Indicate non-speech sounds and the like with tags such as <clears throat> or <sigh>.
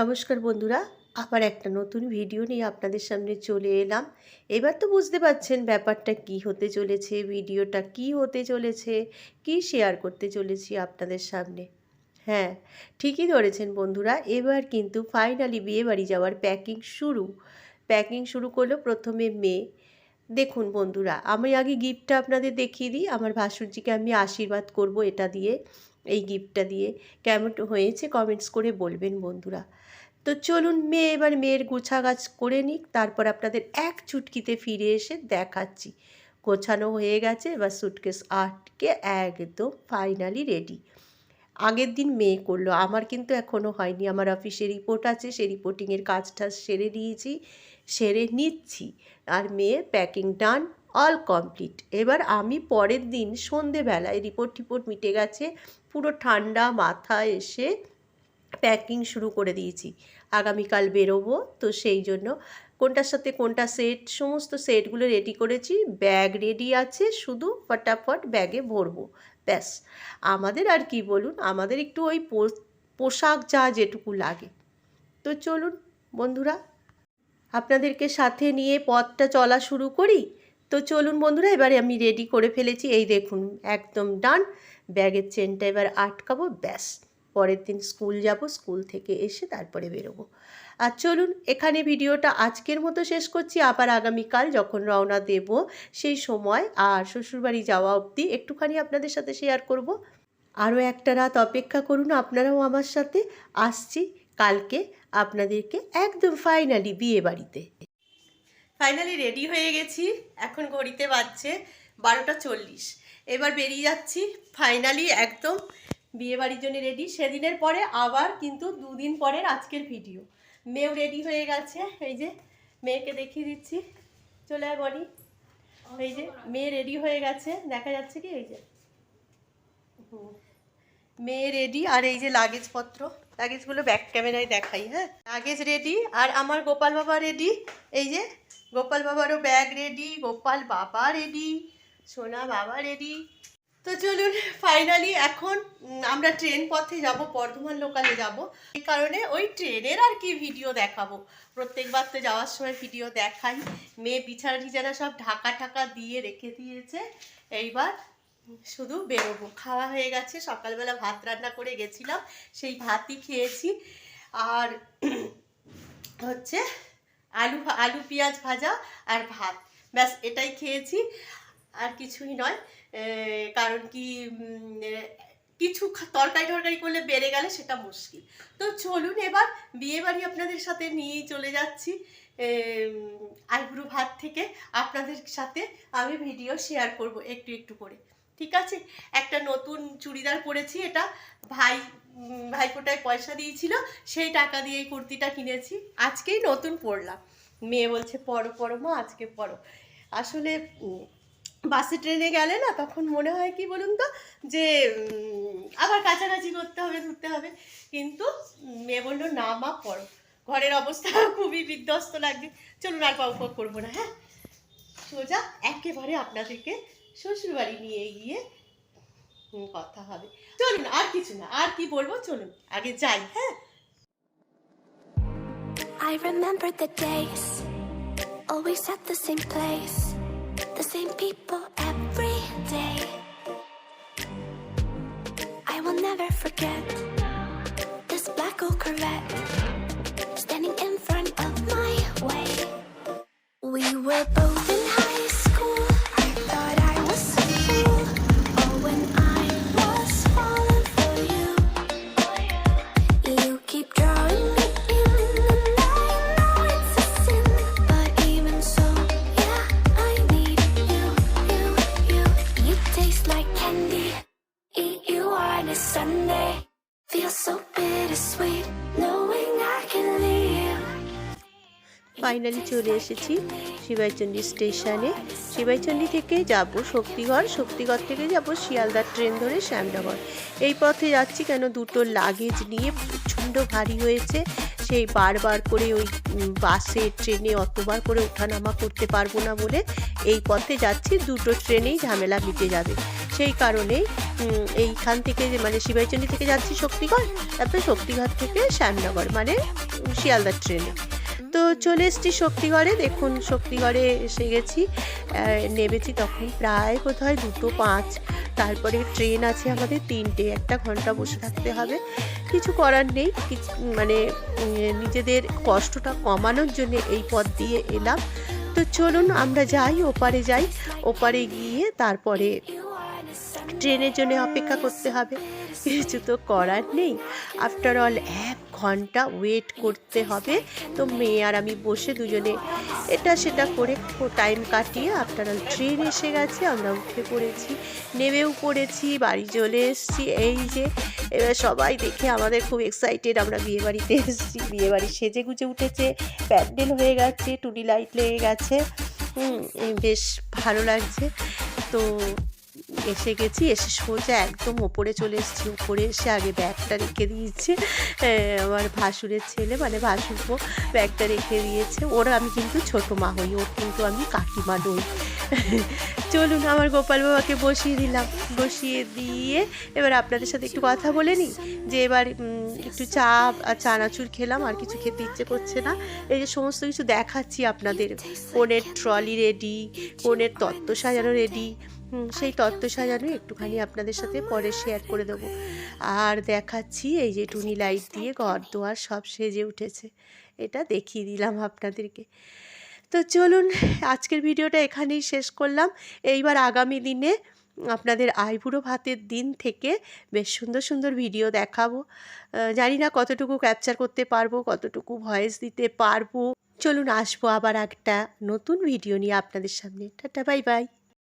নমস্কার বন্ধুরা, আবার একটা নতুন ভিডিও নিয়ে আপনাদের সামনে চলে এলাম। এবার তো বুঝতে পারছেন ব্যাপারটা কি হতে চলেছে, ভিডিওটা কি হতে চলেছে, কি শেয়ার করতে চলেছি আপনাদের সামনে। হ্যাঁ ঠিকই ধরেছেন বন্ধুরা, এবার কিন্তু ফাইনালি বিয়ে বাড়ি যাওয়ার প্যাকিং শুরু। প্যাকিং শুরু করল প্রথমে মেয়ে। দেখুন বন্ধুরা, আমি আগে গিফটটা আপনাদের দেখিয়ে দিই, আমার ভাসুরজিকে আমি আশীর্বাদ করব এটা দিয়ে, এই গিফটটা দিয়ে। কেমন হয়েছে কমেন্টস করে বলবেন বন্ধুরা। তো চলুন মেয়ে এবার মেয়ের গোছাগাছ করে নিক, তারপর আপনাদের এক চুটকিতে ফিরে এসে দেখাচ্ছি। গোছানো হয়ে গেছে, এবার সুটকেস আটকে একদম ফাইনালি রেডি আগের দিন মেয়ে করল, আমার কিন্তু এখনও হয়নি, আমার অফিসে রিপোর্ট আছে, সেই রিপোর্টিংয়ের কাজটা সেরে দিয়েছি, সেরে নিচ্ছি। আর মেয়ে প্যাকিং ডান অল কমপ্লিট এবার আমি পরের দিন সন্ধেবেলায় রিপোর্ট টিপোর্ট মিটে গেছে, পুরো ঠান্ডা মাথা এসে প্যাকিং শুরু করে দিয়েছি। আগামীকাল বেরোবো। তো সেই জন্য কোনটার সাথে কোনটা সেট সমস্ত সেটগুলো রেডি করেছি। ব্যাগ রেডি আছে, শুধু ফটাফট ব্যাগে ভরবো। ব্যাস। আমাদের আর কি বলুন? আমাদের একটু ওই পোশাক যা যেটুকু লাগে। তো চলুন বন্ধুরা, আপনাদেরকে সাথে নিয়ে পথটা চলা শুরু করি। তো চলুন বন্ধুরা, এবারে আমি রেডি করে ফেলেছি। এই দেখুন, একদম ডান ব্যাগের চেনটা এবার আটকাবো। ব্যাস। পরের দিন স্কুল যাব, স্কুল থেকে এসে তারপরে বেরোবো। আর চলুন, এখানে ভিডিওটা আজকের মতো শেষ করছি। আবার আগামীকাল যখন রওনা দেব সেই সময় আর শ্বশুরবাড়ি যাওয়া অবধি একটুখানি আপনাদের সাথে শেয়ার করব। আরও একটা রাত অপেক্ষা করুন, আপনারাও আমার সাথে। আসছি কালকে আপনাদেরকে একদম ফাইনালি বিয়ে বাড়িতে। ফাইনালি রেডি হয়ে গেছি, এখন ঘড়িতে বাজছে বারোটা চল্লিশ। এবার বেরিয়ে যাচ্ছি ফাইনালি একদম বিয়ে বাড়ির জন্য রেডি সেদিনের পরে আবার কিন্তু দুদিন পরের আজকের ভিডিও মেয়েও রেডি হয়ে গেছে। এই যে, মেয়েকে দেখিয়ে দিচ্ছি। চলে আয় বনি। এই যে, মেয়ে রেডি হয়ে গেছে। দেখা যাচ্ছে কি? এই যে। মেয়ে রেডি আর এই যে লাগেজপত্র। লাগেজগুলো ব্যাক ক্যামেরায় দেখাই হ্যাঁ? লাগেজ রেডি আর আমার গোপাল বাবা রেডি এই যে, গোপাল বাবারও ব্যাগ রেডি গোপাল বাবা রেডি সোনা বাবা রেডি তো চলুন ফাইনালি এখন আমরা ট্রেন পথে যাব, বর্ধমান লোকালে যাব। এই কারণে ওই ট্রেনের আর কি ভিডিও দেখাবো। প্রত্যেকবার তো যাওয়ার সময় ভিডিও দেখাই। মেয়ে বিছানা টিছানা সব ঢাকা ঢাকা দিয়ে রেখে দিয়েছে। এইবার শুধু বেরোবো। খাওয়া হয়ে গেছে, সকালবেলা ভাত রান্না করে গেছিলাম, সেই ভাতই খেয়েছি। আর <clears throat> হচ্ছে আলু আলু পেঁয়াজ ভাজা আর ভাত। ব্যাস, এটাই খেয়েছি। আর কিছুই নয়। কারণ কি কিছু তরকারি টরকারি করলে বেড়ে গেলে সেটা মুশকিল। তো চলুন এবার বিয়ে বাড়ি আপনাদের সাথে নিয়েই চলে যাচ্ছি। আইব্রু ভাত থেকে আপনাদের সাথে আমি ভিডিও শেয়ার করব একটু একটু করে। ঠিক আছে? একটা নতুন চুড়িদার পরেছি এটা। ভাই ভাইফোঁটায় পয়সা দিয়েছিল, সেই টাকা দিয়ে এই কুর্তিটা কিনেছি। আজকেই নতুন পরলাম। মেয়ে বলছে, পরো পরো মা, আজকে পরো। আসলে বাসে ট্রেনে গেলে না তখন মনে হয় কি বলুন তো যে আবার কাছাকাছি করতে হবে ধরতে হবে। কিন্তু মেয়ে বলল না মা পড়ো ঘরের অবস্থা <laughs> খুবই বিধ্বস্ত লাগবে চলুন আর পাউ করব না হ্যাঁ? সোজা একেবারে আপনাদেরকে শ্বশুরবাড়ি নিয়ে গিয়ে কথা হবে। চলুন আর কিছু না আর কি বলব চলুন আগে যাই হ্যাঁ? I remember the days, always at the same place, the same people finally চলে এসেছি শিবাইচন্ডী স্টেশনে। শিবাইচন্ডী থেকে যাব শক্তিগড় শক্তিগড় থেকে যাব শিয়ালদার ট্রেন ধরে শ্যামনগর। এই পথে যাচ্ছি কেন? দুটো লাগেজ নিয়ে প্রচণ্ড ভারী হয়েছে। সেই বারবার করে ওই বাসে, ট্রেনে অতবার করে ওঠানামা করতে পারব না বলে এই পথে যাচ্ছি। দুটো ট্রেনেই ঝামেলা মিটে যাবে। সেই কারণেই এইখান থেকে মানে শিবাইচন্ডী থেকে যাচ্ছি শক্তিগড়, তারপরে শক্তিগড় থেকে শ্যামনগর মানে শিয়ালদার ট্রেনে। তো চলে এসেছি শক্তিগড়ে। দেখুন, শক্তিগড়ে এসে গেছি। নেমেছি তখন প্রায় কোথায় দুটো পাঁচ। তারপরে ট্রেন আছে আমাদের তিনটে, একটা ঘণ্টা বসে থাকতে হবে। কিছু করার নেই মানে নিজেদের কষ্টটা কমানোর জন্য এই পথ দিয়ে এলাম। তো চলুন, আমরা যাই, ওপারে যাই। ওপারে গিয়ে তারপরে ট্রেনের জন্য অপেক্ষা করতে হবে। কিছু তো করার নেই। আফটার অল এক ঘণ্টা ওয়েট করতে হবে। তো মেয়ে আর আমি বসে দুজনে এটা সেটা করে টাইম কাটিয়ে আপনারা ট্রেন এসে গেছে, আমরা উঠে পড়েছি, নেমেও পড়েছি, বাড়ি চলে এসেছি। এই যে, এবার সবাই দেখে আমাদের খুব এক্সাইটেড আমরা বিয়ে বাড়িতে এসেছি। বিয়ে বাড়ি সেজে গুজে উঠেছে, প্যান্ডেল হয়ে গেছে টুনি লাইট লেগে গেছে। বেশ ভালো লাগছে। তো এসে গেছি, এসে সোজা একদম ওপরে চলে এসেছি। ওপরে এসে আগে ব্যাগটা রেখে দিয়েছে। আমার ভাসুরের ছেলে মানে ভাসুরপো ব্যাগটা রেখে দিয়েছে। ওর আমি কিন্তু ছোটো মা হই, ওর কিন্তু আমি কাকিমা নই। চলুন, আমার গোপাল বাবাকে বসিয়ে দিলাম। বসিয়ে দিয়ে এবার আপনাদের সাথে একটু কথা বলে নিই, যে এবার একটু চা আর চানাচুর খেলাম, আর কিছু খেতে ইচ্ছে করছে না। এই যে সমস্ত কিছু দেখাচ্ছি আপনাদের। কোনের ট্রলি রেডি কোনের তত্ত্ব সাজানো রেডি সেই তত্ত্ব সাজানো একটুখানি আপনাদের সাথে পরে শেয়ার করে দেবো। আর দেখাচ্ছি এই যে টুনি লাইট দিয়ে ঘর দোয়ার সব সেজে উঠেছে। এটা দেখিয়ে দিলাম আপনাদেরকে। তো চলুন, আজকের ভিডিওটা এখানেই শেষ করলাম। এইবার আগামী দিনে আপনাদের আইবুড়ো ভাতের দিন থেকে বেশ সুন্দর সুন্দর ভিডিও দেখাবো। জানি না কতটুকু ক্যাপচার করতে পারব, কতটুকু ভয়েস দিতে পারব। চলুন, আসব আবার একটা নতুন ভিডিও নিয়ে আপনাদের সামনে। Tata bye bye